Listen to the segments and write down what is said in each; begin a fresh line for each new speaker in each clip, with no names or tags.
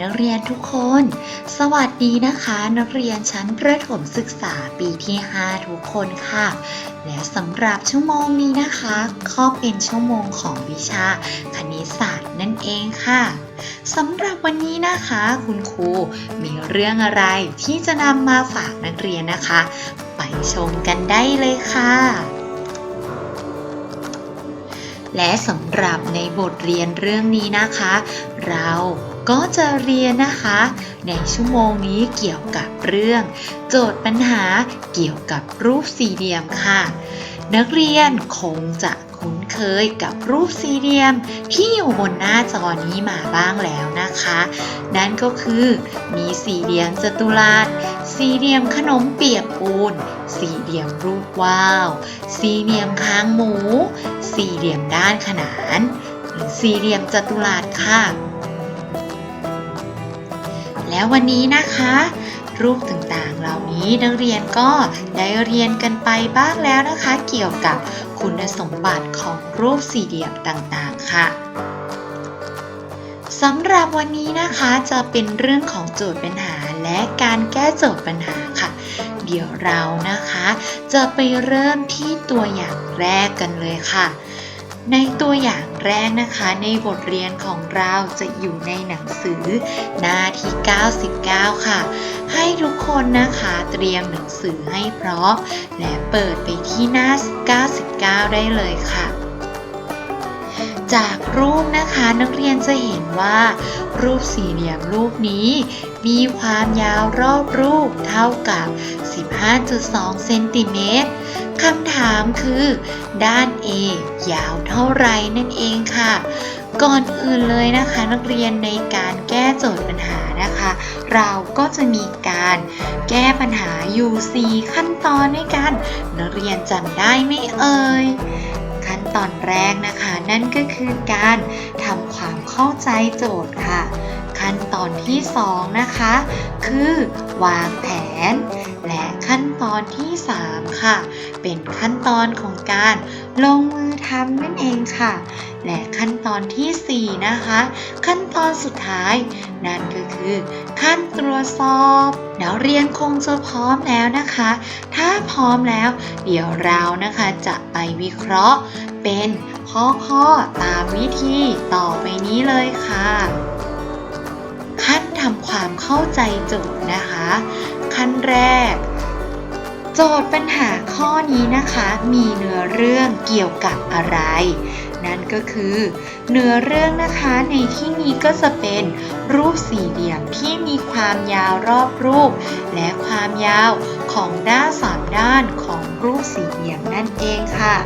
นักเรียนทุกคน สวัสดีนะคะ นักเรียนชั้นประถมศึกษาปีที่ 5 ทุกคนค่ะ และสำหรับชั่วโมงนี้นะคะก็เป็นชั่วโมงของวิชาคณิตศาสตร์นั่นเองค่ะสำหรับวันนี้นะคะ คุณครูมีเรื่องอะไรที่จะนำมาฝากนักเรียนนะคะ ไปชมกันได้เลยค่ะและสำหรับในบทเรียนเรื่องนี้นะคะ เรา ก็จะเรียนนะคะ ในชั่วโมงนี้เกี่ยวกับเรื่อง โจทย์ปัญหาเกี่ยวกับรูปสี่เหลี่ยมค่ะ นักเรียนคงจะคุ้นเคยกับรูปสี่เหลี่ยมที่อยู่บนหน้าจอนี้มาบ้างแล้วนะคะ นั่นก็คือมีสี่เหลี่ยมจัตุรัส สี่เหลี่ยมขนมเปียกปูน สี่เหลี่ยมรูปว่าว สี่เหลี่ยมคางหมู สี่เหลี่ยมด้านขนาน หรือสี่เหลี่ยมจัตุรัสค่ะ แล้ววันนี้นะคะ รูปต่างๆ เหล่านี้นักเรียนก็ได้เรียนกันไปบ้างแล้วนะคะ เกี่ยวกับคุณสมบัติของรูปสี่เหลี่ยมต่างๆ ค่ะสำหรับวันนี้นะคะจะเป็นเรื่องของโจทย์ปัญหาและการแก้โจทย์ปัญหาค่ะ เดี๋ยวเรานะคะ จะไปเริ่มที่ตัวอย่างแรกกันเลยค่ะ ในตัวอย่างแรกนะคะในบทเรียนของเราจะอยู่ในหนังสือหน้าที่ 99 ค่ะ ให้ทุกคนนะคะเตรียมหนังสือให้พร้อม และเปิดไปที่หน้า 99 ได้เลยค่ะ จากรูปนะคะนักเรียนจะเห็นว่า รูปสี่เหลี่ยมรูปนี้ มีความยาวรอบรูปเท่ากับ 15.2 เซนติเมตรคำถามคือ ด้าน A ยาวเท่าไรนั่นเองค่ะ ก่อนอื่นเลยนะคะ นักเรียนในการแก้โจทย์ปัญหานะคะ เราก็จะมีการแก้ปัญหาอยู่ 4 ขั้นตอนด้วยกัน นักเรียนจำได้ไหมเอ่ย ตอนแรกนะคะ นั่นก็คือการทำความเข้าใจโจทย์ค่ะ ขั้นตอนที่ 2 นะคะ คือ วางแผน และขั้นตอนที่ 3 ค่ะ เป็นขั้นตอนของการลงมือทำนั่นเองค่ะ และขั้นตอนทีสี่4 นะคะ ขั้นตอนสุดท้าย นั่นก็คือ ขั้นตรวจสอบเดี๋ยวเรียนคงจะพร้อมแล้วนะคะ ถ้าพร้อมแล้ว เดี๋ยวเรานะคะจะไปวิเคราะห์เป็นข้อๆตามวิธีต่อไปนี้เลยค่ะ ขั้นทำความเข้าใจโจทย์นะคะ ขั้นแรก โจทย์ปัญหาข้อนี้นะคะ มีเนื้อเรื่องเกี่ยวกับอะไร นั่นก็คือ เนื้อเรื่องนะคะในที่นี้ก็จะเป็นรูปสี่เหลี่ยมที่มีความยาวรอบรูป และความยาวของด้านสามด้านของรูปสี่เหลี่ยมนั่นเองค่ะ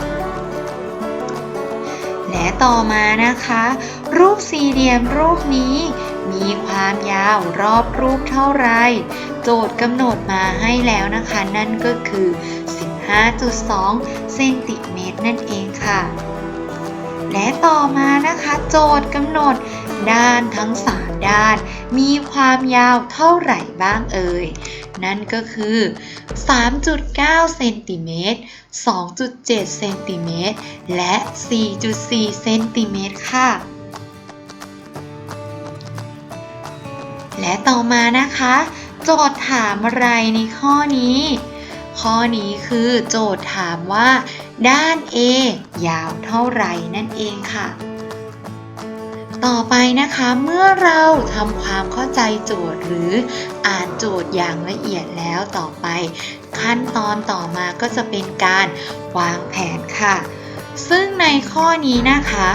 และต่อมานะคะ รูปสี่เหลี่ยมรูปนี้ มีความยาวรอบรูปเท่าไร โจทย์กำหนดมาให้แล้วนะคะ นั่นก็คือ 15.2 เซนติเมตรนั่นเองค่ะ และต่อมานะคะ โจทย์กำหนดด้านทั้ง 3 ด้าน มีความยาวเท่าไหร่บ้างเอ่ย นั่นก็คือ 3.9 เซนติเมตร 2.7 เซนติเมตร และ 4.4 เซนติเมตรค่ะ และต่อมานะคะ โจทย์ถามอะไรในข้อนี้ ข้อนี้คือโจทย์ถามว่า ด้าน A ยาวเท่าไหร่นั่นเองค่ะ ต่อไปนะคะเมื่อเราทำความเข้าใจโจทย์หรืออ่านโจทย์อย่างละเอียดแล้วต่อไป ขั้นตอนต่อมาก็จะเป็นการวางแผนค่ะ ซึ่งในข้อนี้นะคะ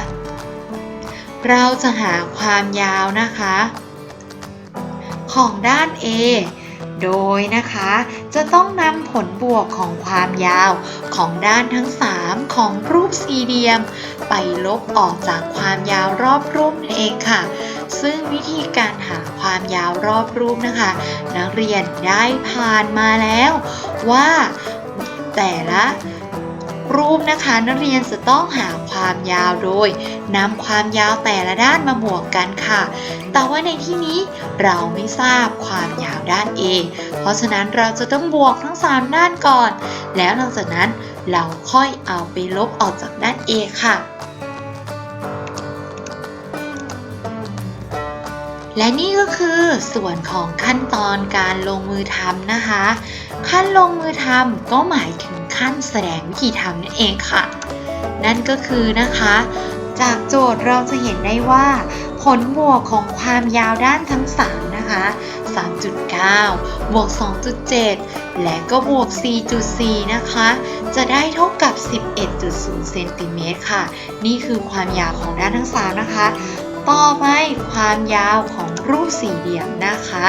เราจะหาความยาวนะคะ ของด้าน A โดยนะคะจะต้องนำผลบวกของความยาวของด้านทั้ง 3 ของรูปสี่เหลี่ยม ไปลบออกจากความยาวรอบรูปนั่นเองค่ะ ซึ่งวิธีการหาความยาวรอบรูปนะคะ นักเรียนได้ผ่านมาแล้วว่าแต่ละ รูปนะคะนักเรียนจะต้องหาความยาวโดยนำความยาวแต่ละด้านมาบวกกันค่ะ แต่ว่าในที่นี้เราไม่ทราบความยาวด้าน A เพราะฉะนั้นเราจะต้องบวกทั้ง 3 ด้านก่อน แล้วหลังจากนั้นเราค่อยเอาไปลบออกจากด้าน A ค่ะและนี่ก็คือส่วนของขั้นตอนการลงมือทำนะคะ ขั้นลงมือทำก็หมายถึง ขั้นแสดงวิธีทำนั่นเองค่ะ นั่นก็คือนะคะ จากโจทย์เราจะเห็นได้ว่า ผลบวกของความยาวด้านทั้ง 3 นะคะ 3.9 บวก 2.7 และก็บวก 4.4 นะคะ จะได้เท่ากับ 11.0 เซนติเมตรค่ะ นี่คือความยาวของด้านทั้ง 3 นะคะต่อไปความยาวของรูปสี่เหลี่ยมนะคะ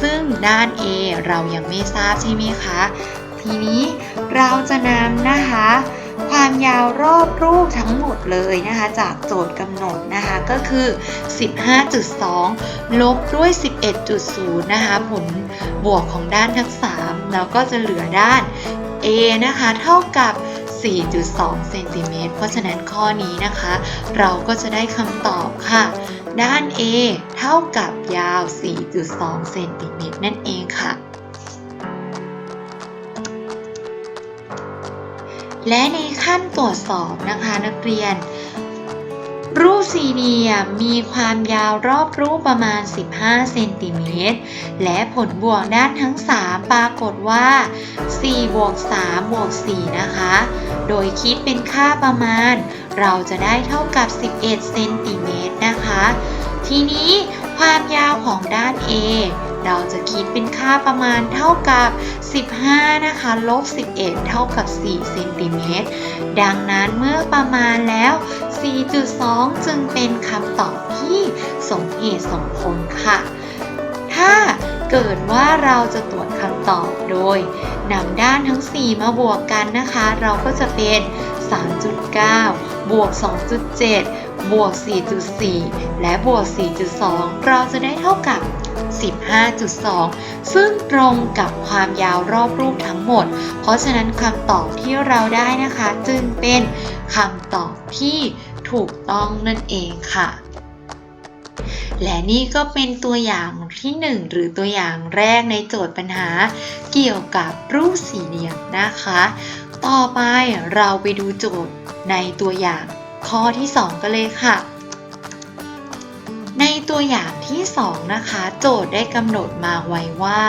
ซึ่งด้าน A เรายังไม่ทราบใช่ไหมคะ ทีนี้ เราจะนำนะคะ ความยาวรอบรูปทั้งหมดเลยนะคะ จากโจทย์กำหนดนะคะก็คือ 15.2 ลบด้วย 11.0 นะคะ ผลบวกของด้านทั้ง 3 แล้วก็จะเหลือด้าน A นะคะ เท่ากับ4.2เซนติเมตร เพราะฉะนั้นข้อนี้นะคะ เราก็จะได้คำตอบค่ะ ด้าน A เท่ากับยาว 4.2เซนติเมตรนั่นเองค่ะ และในขั้นตรวจสอบนะคะนักเรียน รูปสี่เหลี่ยมมีความยาวรอบรูปประมาณ 15 เซนติเมตร และผลบวกด้านทั้ง 3 ปรากฏว่า 4 บวก 3 บวก 4 นะคะ โดยคิดเป็นค่าประมาณ เราจะได้เท่ากับ 11 เซนติเมตรนะคะ ทีนี้ความยาวของด้าน A เราจะคิดเป็นค่าประมาณเท่ากับ 15 นะคะ ลบ 11 เท่ากับ 4 เซนติเมตร ดังนั้นเมื่อประมาณแล้ว 4.2 จึงเป็นคำตอบที่สมเหตุสมผลค่ะ ถ้าเกิดว่าเราจะตรวจคำตอบโดยนำด้านทั้ง 4 มาบวกกันนะคะ เราก็จะเป็น 3.9 บวก 2.7 บวก 4.4 และบวก 4.2 เราจะได้เท่ากับ 15.2 ซึ่งตรงกับความยาวรอบรูปทั้งหมด เพราะฉะนั้นคำตอบที่เราได้นะคะ จึงเป็นคำตอบที่ถูกต้องนั่นเองค่ะและนี่ก็เป็นตัวอย่างที่ 1 หรือตัวอย่างแรกในโจทย์ปัญหา เกี่ยวกับรูปสี่เหลี่ยมนะคะ ต่อไปเราไปดูโจทย์ในตัวอย่างข้อที่ 2 กันเลยค่ะ ในตัวอย่างที่ 2 นะคะ โจทย์ได้กำหนดมาไว้ว่า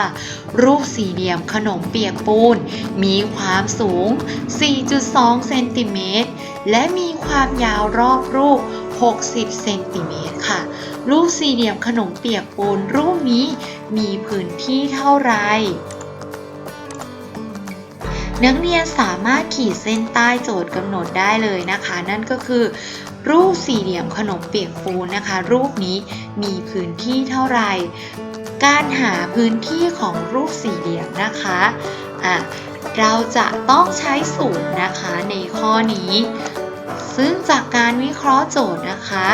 รูปสี่เหลี่ยมขนมเปียกปูน มีความสูง 4.2 เซนติเมตร และมีความยาวรอบรูป 60 เซนติเมตรค่ะ รูปสี่เหลี่ยมขนมเปียกปูนรูปนี้มีพื้นที่เท่าไหร่นักเรียนสามารถขีดเส้นใต้โจทย์กำหนดได้เลยนะคะ นั่นก็คือ รูปสี่เหลี่ยมขนมเปียกปูนนะคะ รูปนี้มีพื้นที่เท่าไหร่ การหาพื้นที่ของรูปสี่เหลี่ยมนะคะอะเราจะต้องใช้สูตรนะคะในข้อนี้ ซึ่งจากการวิเคราะห์โจทย์นะคะ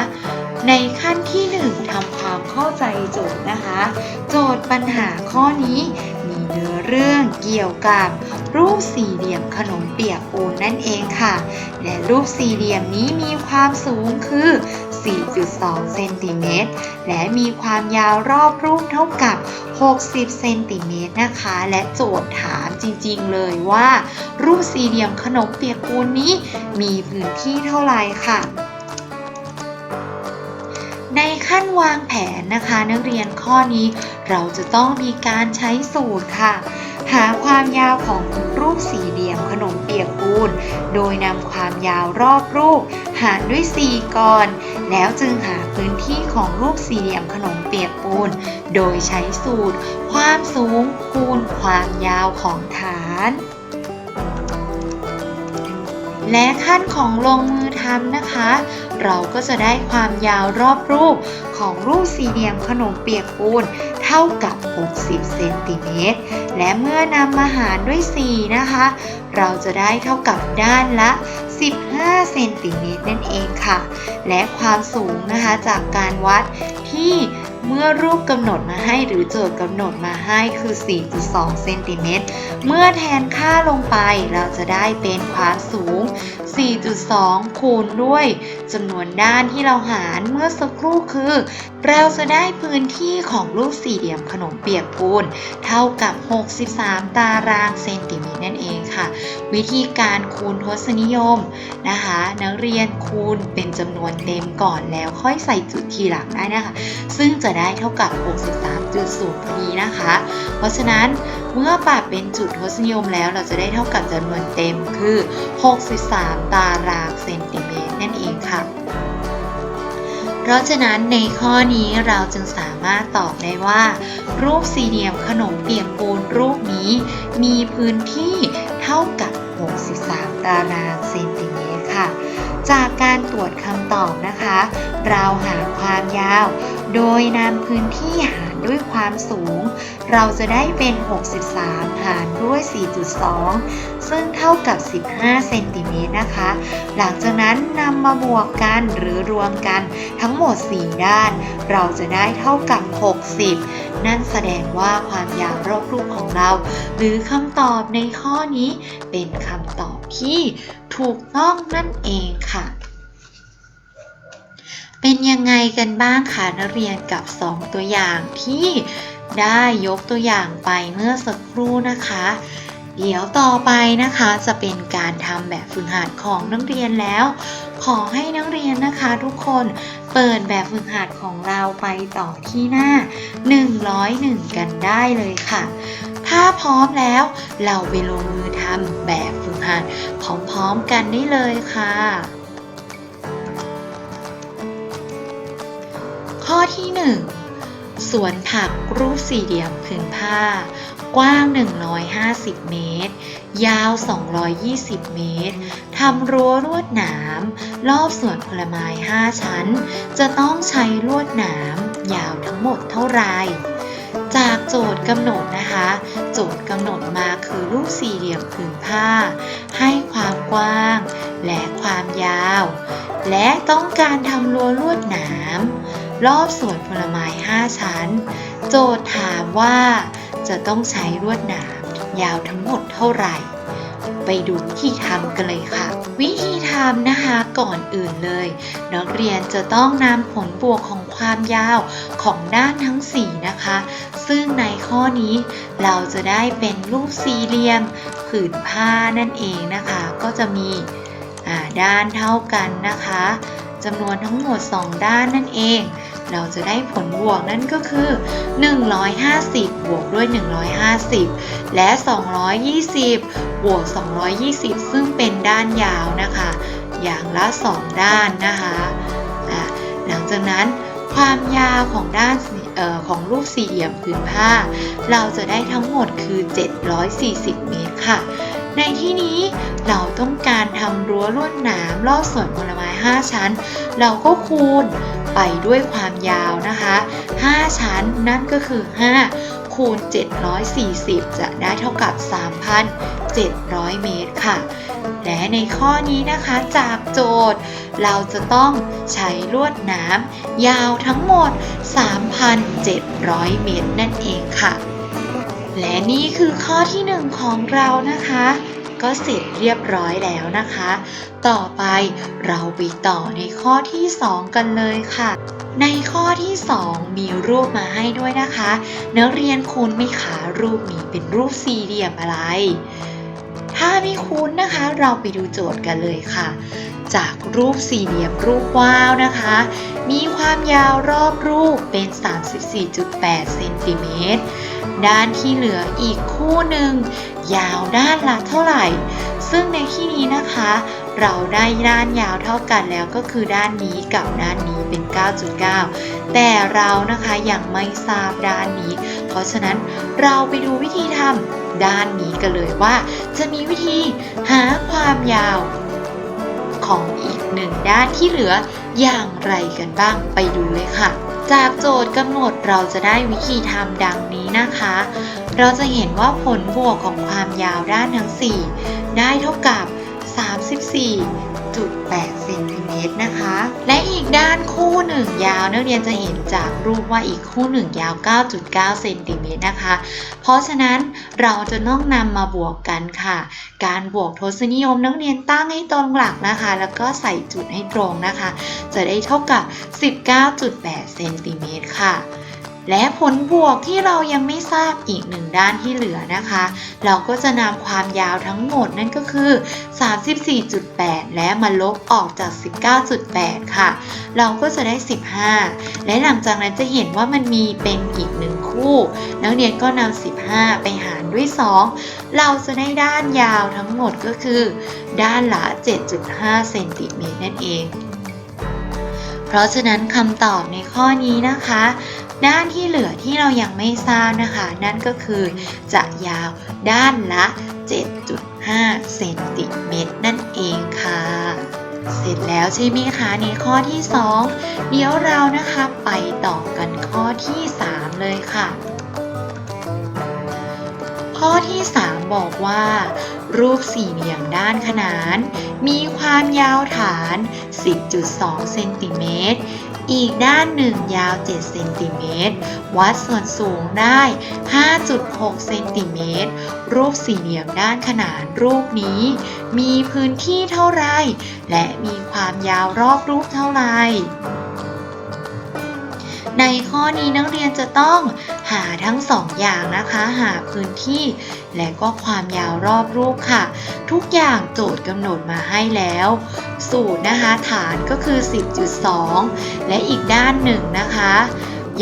ในขั้นที่ 1ทำความเข้าใจโจทย์นะคะ โจทย์ปัญหาข้อนี้ มีเนื้อเรื่องเกี่ยวกับรูปสี่เหลี่ยมขนมเปียกปูนนั่นเองค่ะ และรูปสี่เหลี่ยมนี้มีความสูงคือ 4.2 เซนติเมตร และมีความยาวรอบรูปเท่ากับ 60 เซนติเมตรนะคะ และโจทย์ถามจริงๆเลยว่า รูปสี่เหลี่ยมขนมเปียกปูนนี้มีพื้นที่เท่าไหร่ค่ะ ในขั้นวางแผนนะคะ นักเรียนข้อนี้เราจะต้องมีการใช้สูตรค่ะ หาความยาวของรูปสี่เหลี่ยมขนมเปียกปูน โดยนำความยาวรอบรูป หารด้วย 4 ก่อน แล้วจึงหาพื้นที่ของรูปสี่เหลี่ยมขนมเปียกปูน โดยใช้สูตร ความสูงคูณความยาวของฐาน และขั้นของลงมือทำนะคะ เราก็จะได้ความยาวรอบรูปของรูปสี่เหลี่ยมขนมเปียกปูนเท่ากับ 60 เซนติเมตร และเมื่อนำมาหารด้วย 4 นะคะ เราจะได้เท่ากับด้านละ 15 เซนติเมตรนั่นเองค่ะ และความสูงนะคะจากการวัดที่ เมื่อรูปกำหนดมาให้หรือโจทย์กำหนดมาให้คือ 4.2 เซนติเมตร เมื่อแทนค่าลงไปเราจะได้เป็นความสูง 4.2 คูณด้วยจำนวนด้านที่เราหารเมื่อสักครู่คือ เราจะได้พื้นที่ของรูปสี่เหลี่ยมขนมเปียกปูน เท่ากับ 63 ตารางเซนติเมตรนั่นเองค่ะ วิธีการคูณทศนิยมนะคะ นักเรียนคูณเป็นจำนวนเต็มก่อนแล้วค่อยใส่จุดทีหลังได้นะคะ ซึ่งจะได้เท่ากับ 63.0 พอดีนะคะ เพราะฉะนั้นเมื่อปรับเป็นจุดทศนิยมแล้วเราจะได้เท่ากับจำนวนเต็มคือ 63 ตารางเซนติเมตรนั่นเองค่ะ เพราะฉะนั้นในข้อนี้เราจึงสามารถตอบได้ว่า รูปสี่เหลี่ยมขนมเปียกปูนรูปนี้ มีพื้นที่เท่ากับ 63 ตารางเซนติเมตรค่ะ จากการตรวจคำตอบนะคะ เราหาความยาว โดยนำพื้นที่หารด้วยความสูง เราจะได้เป็น 63 หารด้วย 4.2 ซึ่งเท่ากับ 15 เซนติเมตรนะคะ หลังจากนั้นนำมาบวกกันหรือรวมกันทั้งหมด 4 ด้าน เราจะได้เท่ากับ 60 นั่นแสดงว่าความยาวรอบรูปของเรา หรือคำตอบในข้อนี้เป็นคำตอบที่ถูกต้องนั่นเองค่ะ เป็นยังไงกันบ้างคะนักเรียนกับ 2 ตัวอย่างที่ได้ยกตัวอย่างไปเมื่อสักครู่นะคะ เดี๋ยวต่อไปนะคะจะเป็นการทำแบบฝึกหัดของนักเรียนแล้ว ขอให้นักเรียนนะคะทุกคนเปิดแบบฝึกหัดของเราไปต่อที่หน้า 101 กันได้เลยค่ะ ถ้าพร้อมแล้วเราไปลงมือทำแบบฝึกหัดพร้อมๆกันได้เลยค่ะ ข้อที่ 1 สวนผักรูปสี่เหลี่ยมผืนผ้า กว้าง 150 เมตร ยาว 220 เมตร ทำรั้วลวดหนาม รอบสวนผลไม้ 5 ชั้น จะต้องใช้ลวดหนาม ยาวทั้งหมดเท่าไหร่จากโจทย์กำหนดนะคะ โจทย์กำหนดมาคือรูปสี่เหลี่ยมผืนผ้า ให้ความกว้าง และความยาว และต้องการทำรั้วลวดหนาม รอบสวนผลไม้ 5 ชั้น โจทย์ถามว่าจะต้องใช้ลวดหนามยาวทั้งหมดเท่าไหร่ ไปดูวิธีทำกันเลยค่ะ วิธีทำนะคะก่อนอื่นเลย นักเรียนจะต้องนำผลบวกของความยาวของด้านทั้ง 4 นะคะ ซึ่งในข้อนี้เราจะได้เป็นรูปสี่เหลี่ยมผืนผ้านั่นเองนะคะ ก็จะมีด้านเท่ากันนะคะจำนวนทั้งหมด 2 ด้านนั่นเอง เราจะได้ผลบวกนั่นก็คือ 150 บวกด้วย 150 และ 220 บวก 220 ซึ่งเป็นด้านยาวนะคะ อย่างละ 2 ด้านนะคะอะหลังจากนั้นความยาวของด้านออของรูปสี่เหลี่ยมผืนผ้า เราจะได้ทั้งหมดคือ 740 เมตรค่ะ ในที่นี้เราต้องการทำรั้วลวดหนามรอบสวนผลไม้ 5 ชั้น เราก็คูณ ไปด้วยความยาวนะคะ 5 ชั้นนั่นก็คือ 5 คูณ 740 จะได้เท่ากับ 3,700 เมตรค่ะ และในข้อนี้นะคะจากโจทย์ เราจะต้องใช้ลวดนามยาวทั้งหมด 3,700 เมตรนั่นเองค่ะ และนี่คือข้อที่ 1 ของเรานะคะ ก็เสร็จเรียบร้อยแล้วนะคะ ต่อไปเราไปต่อในข้อที่ 2 กันเลยค่ะ ในข้อที่ 2 มีรูปมาให้ด้วยนะคะ นักเรียนคุณไม่ขารูปนี้เป็นรูปสี่เหลี่ยมอะไร ถ้าไม่คุ้นนะคะ เราไปดูโจทย์กันเลยค่ะ จากรูปสี่เหลี่ยมรูปว้าวนะคะ มีความยาวรอบรูปเป็น 34.8เซนติเมตร ด้านที่เหลืออีกคู่หนึ่งยาวด้านละเท่าไหร่ ซึ่งในที่นี้นะคะ เราได้ด้านยาวเท่ากันแล้วก็คือด้านนี้กับด้านนี้เป็น 9.9 แต่เรานะคะยังไม่ทราบด้านนี้ เพราะฉะนั้นเราไปดูวิธีทำด้านนี้กันเลยว่า จะมีวิธีหาความยาวของอีกหนึ่งด้านที่เหลืออย่างไรกันบ้างไปดูเลยค่ะ จากโจทย์กำหนดเราจะได้วิธีทำดังนี้นะคะ เราจะเห็นว่าผลบวกของความยาวด้านทั้ง 4 ได้เท่ากับ 3.8เซนติเมตรนะคะ และอีกด้านคู่หนึ่งยาวนักเรียนจะเห็นจากรูปว่าอีกคู่หนึ่งยาว 9.9เซนติเมตรนะคะ เพราะฉะนั้นเราจะต้องนำมาบวกกันค่ะ การบวกทศนิยมนักเรียนตั้งให้ตรงหลักนะคะ แล้วก็ใส่จุดให้ตรงนะคะ จะได้เท่ากับ 19.8เซนติเมตรค่ะ และผลบวกที่เรายังไม่ทราบอีกหนึ่งด้านที่เหลือนะคะ เราก็จะนำความยาวทั้งหมดนั่นก็คือ 34.8 และมาลบออกจาก 19.8 ค่ะ เราก็จะได้ 15 และหลังจากนั้นจะเห็นว่ามันมีเป็นอีกหนึ่งคู่ นักเรียนก็นำ 15 ไปหารด้วย 2 เราจะได้ด้านยาวทั้งหมดก็คือ ด้านละ 7.5 เซนติเมตรนั่นเอง เพราะฉะนั้นคำตอบในข้อนี้นะคะ ด้านที่เหลือที่เรายังไม่ทราบนะคะ นั่นก็คือจะยาวด้านละ 7.5 เซนติเมตรนั่นเองค่ะ เสร็จแล้วใช่ไหมคะในข้อที่ 2 เดี๋ยวเรานะคะไปต่อกันข้อที่ 3 เลยค่ะ ข้อที่ 3 บอกว่ารูปสี่เหลี่ยมด้านขนาน มีความยาวฐาน 10.2 เซนติเมตร อีกด้านหนึ่งยาว 7 เซนติเมตร วัดส่วนสูงได้ 5.6 เซนติเมตร รูปสี่เหลี่ยมด้านขนานรูปนี้ มีพื้นที่เท่าไร และมีความยาวรอบรูปเท่าไร ในข้อนี้นักเรียนจะต้องหาทั้งสองอย่างนะคะ หาพื้นที่ และก็ความยาวรอบรูปค่ะ ทุกอย่างโจทย์กำหนดมาให้แล้ว สูตรนะคะฐานก็คือ 10.2 และอีกด้านหนึ่งนะคะ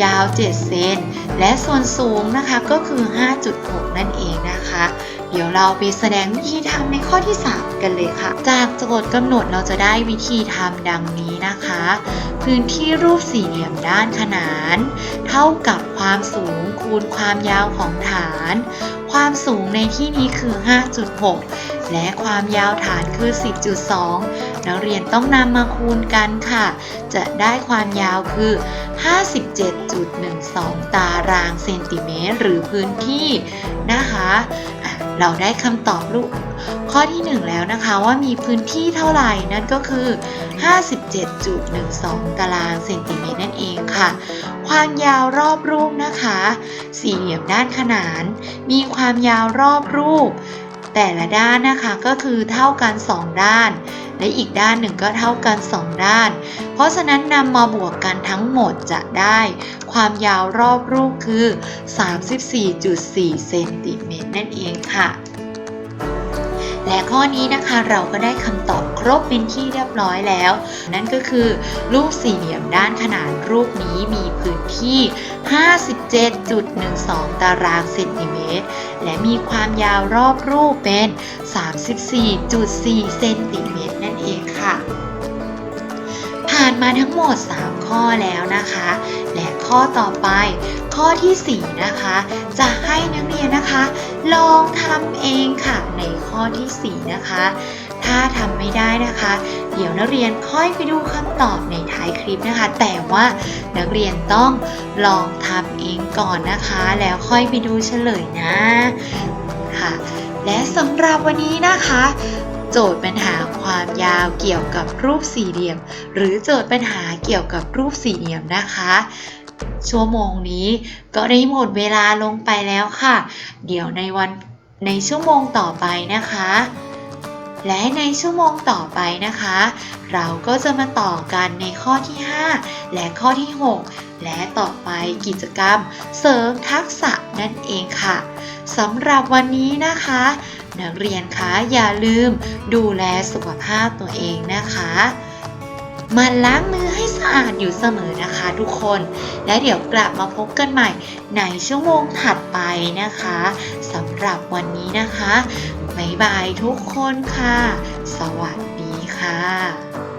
ยาว 7 เซน และส่วนสูงนะคะก็คือ 5.6 นั่นเองนะคะ เดี๋ยวเราไปแสดงวิธีทำในข้อที่ 3 กันเลยค่ะ จากโจทย์กำหนดเราจะได้วิธีทำดังนี้นะคะ พื้นที่รูปสี่เหลี่ยมด้านขนาน เท่ากับความสูงคูณความยาวของฐาน ความสูงในที่นี้คือ 5.6 และความยาวฐานคือ 10.2 นักเรียนต้องนำมาคูณกันค่ะ จะได้ความยาวคือ 57.12 ตารางเซนติเมตรหรือพื้นที่นะคะอะ เราได้คำตอบลูกข้อที่ 1 แล้วนะคะว่ามีพื้นที่เท่าไหร่นั่นก็คือ 57.12 ตารางเซนติเมตรนั่นเองค่ะ ความยาวรอบรูปนะคะ สี่เหลี่ยมด้านขนาน มีความยาวรอบรูป แต่ละด้านนะคะก็คือเท่ากัน 2 ด้าน และอีกด้านหนึ่งก็เท่ากัน 2 ด้าน เพราะฉะนั้นนำมาบวกกันทั้งหมดจะได้ ความยาวรอบรูปคือ 34.4 เซนติเมตรนั่นเองค่ะและข้อนี้นะคะเราก็ได้คำตอบครบเป็นที่เรียบร้อยแล้ว นั่นก็คือรูปสี่เหลี่ยมด้านขนานรูปนี้มีพื้นที่ 57.12 ตารางเซนติเมตร และมีความยาวรอบรูปเป็น 34.4 เซนติเมตรนั่นเองค่ะ ผ่านมาทั้งหมด 3 ข้อแล้วนะคะ และข้อต่อไป ข้อทีสี่ 4 นะคะ จะให้นักเรียนนะคะ ลองทำเองค่ะในข้อทีสี่ 4 นะคะ ถ้าทำไม่ได้นะคะ เดี๋ยวนักเรียนค่อยไปดูคำตอบในท้ายคลิปนะคะ แต่ว่านักเรียนต้องลองทำเองก่อนนะคะ แล้วค่อยไปดูเฉลยนะค่ะ และสำหรับวันนี้นะคะ โจทย์ปัญหา ความยาวเกี่ยวกับรูปสี่เหลี่ยม หรือโจทย์ปัญหาเกี่ยวกับรูปสี่เหลี่ยมนะคะ ชั่วโมงนี้ก็ได้หมดเวลาลงไปแล้วค่ะ เดี๋ยวในวันในชั่วโมงต่อไปนะคะ และในชั่วโมงต่อไปนะคะ เราก็จะมาต่อกันในข้อที่ 5 และข้อที่ 6 และต่อไปกิจกรรมเสริมทักษะนั่นเองค่ะสำหรับวันนี้นะคะ นักเรียนคะอย่าลืมดูแลสุขภาพตัวเองนะคะมันล้างมือให้สะอาดอยู่เสมอนะคะทุกคน และเดี๋ยวกลับมาพบกันใหม่ในชั่วโมงถัดไปนะคะสำหรับวันนี้นะคะบ๊ายบายทุกคนค่ะ สวัสดีค่ะ